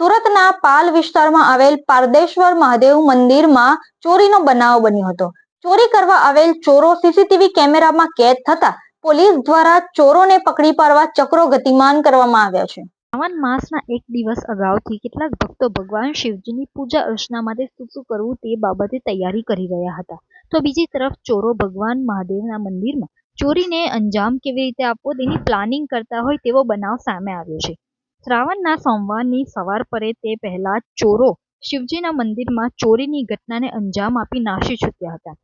સુરતના પાલ વિસ્તારમાં આવેલ પારદેશ્વર મહાદેવ મંદિરમાં ચોરીનો બનાવ બન્યો હતો. ચોરી કરવા આવેલ ચોરો સીસીટીવી કેમેરામાં કેદ થતા પોલીસ દ્વારા ચોરોને પકડી પાડવા ચક્રો ગતિમાન કરવામાં આવ્યા છે. શ્રાવણ માસના એક દિવસ અગાઉથી કેટલાક ભક્તો ભગવાન શિવજીની પૂજા અર્ચના માટે શું શું કરવું તે બાબતે તૈયારી કરી રહ્યા હતા. તો બીજી તરફ ચોરો ભગવાન મહાદેવના મંદિરમાં ચોરીને અંજામ કેવી રીતે આપવો તેની પ્લાનિંગ કરતા હોય તેવો બનાવ સામે આવ્યો છે. શ્રાવણના સોમવારની સવાર પડે તે પહેલા ચોરો શિવજીના મંદિરમાં ચોરીની ઘટનાને અંજામ આપી નાસી છૂટ્યા હતા.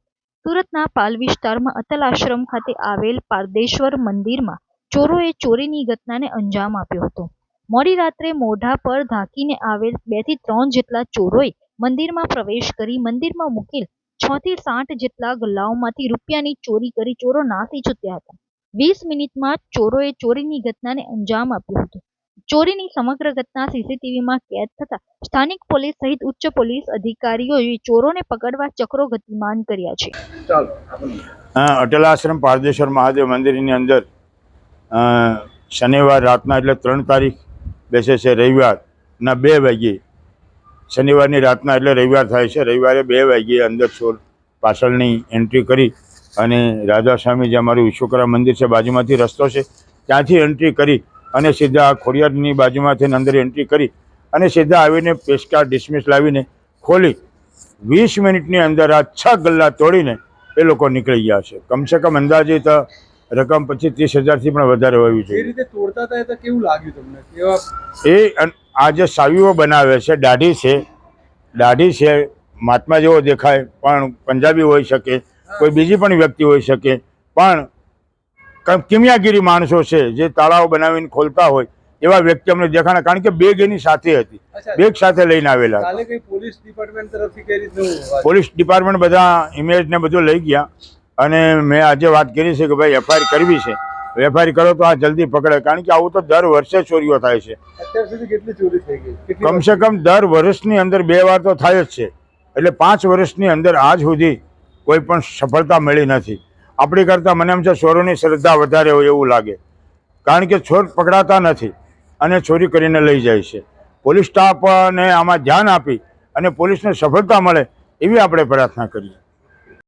સુરતના પાલ વિસ્તારમાં અતલ આશ્રમ ખાતે આવેલ પારદેશ્વર મંદિરમાં ચોરોએ ચોરીની ઘટનાને અંજામ આપ્યો હતો. મોડી રાત્રે મોઢા પર ઢાંકીને આવેલ બેથી ત્રણ જેટલા ચોરોએ મંદિરમાં પ્રવેશ કરી મંદિરમાં મૂકેલ છ થી સાઠ જેટલા ગલ્લાઓમાંથી રૂપિયાની ચોરી કરી ચોરો નાસી છૂટ્યા હતા. વીસ મિનિટમાં ચોરોએ ચોરીની ઘટનાને અંજામ આપ્યો હતો. ચોરીની સમગ્ર ઘટના સીસીટીવીમાં કેદ થતા સ્થાનિક પોલીસ સહિત ઉચ્ચ પોલીસ અધિકારીઓએ ચોરોને પકડવા ચક્રો ગતિમાન કર્યા છે. અટલ આશ્રમ પારદેશ્વર મહાદેવ મંદિરની અંદર અ, શનિવાર રાતના એટલે ત્રણ તારીખ બેસે છે રવિવારના બે વાગ્યે. શનિવારની રાતના એટલે રવિવાર થાય છે. રવિવારે બે વાગ્યે અંદર ચોર પાછળની એન્ટ્રી કરી અને રાધાસ્વામી જે અમારું વિશ્વકર્મા મંદિર છે બાજુમાંથી રસ્તો છે. ત્યાંથી એન્ટ્રી કરી અને સીધા ખોડિયારની બાજુમાંથી અંદર એન્ટ્રી કરી અને સીધા આવીને પેસ્કા ડિસમિસ લાવીને ખોલી. વીસ મિનિટની અંદર આ છ ગલ્લા તોડીને એ લોકો નીકળી ગયા છે. કમસે કમ અંદાજિત રકમ પછી ત્રીસ હજારથી પણ વધારે હોવી એ જોઈએ. રીતે તોડતા હતા એ તો કેવું લાગ્યું તમને? કેવા એ આ જે સાવીઓ બનાવે છે દાઢી છે દાઢી છે મહાત્મા જેવો દેખાય પણ પંજાબી હોઈ શકે કોઈ બીજી પણ વ્યક્તિ હોઈ શકે પણ કિમિયાગીરી માણસો છે જે તાળાઓ બનાવીને ખોલતા હોય એવા વ્યક્તિ અમને દેખાણા કારણ કે બેગ એની સાથે હતી. બેગ સાથે લઈને આવેલા પોલીસ ડિપાર્ટમેન્ટ તરફથી કઈ રીતનું પોલીસ ડિપાર્ટમેન્ટ બધા ઇમેજ ને બધું લઈ ગયા અને મેં આજે વાત કરી છે કે ભાઈ એફઆઈઆર કરવી છે. એફઆઈઆર કરો તો આ જલ્દી પકડે. કારણ કે આવું તો દર વર્ષે ચોરીઓ થાય છે. અત્યાર સુધી કેટલી ચોરી થઈ ગઈ? કમસે કમ દર વર્ષની અંદર બે વાર તો થાય જ છે. એટલે પાંચ વર્ષની અંદર આજ સુધી કોઈ પણ સફળતા મળી નથી. આપણી કરતાં મને એમ છે ચોરોની શ્રદ્ધા વધારે હોય એવું લાગે. કારણ કે ચોર પકડાતા નથી અને ચોરી કરીને લઈ જાય છે. પોલીસ સ્ટાફને આમાં ધ્યાન આપી અને પોલીસને સફળતા મળે એવી આપણે પ્રાર્થના કરીએ.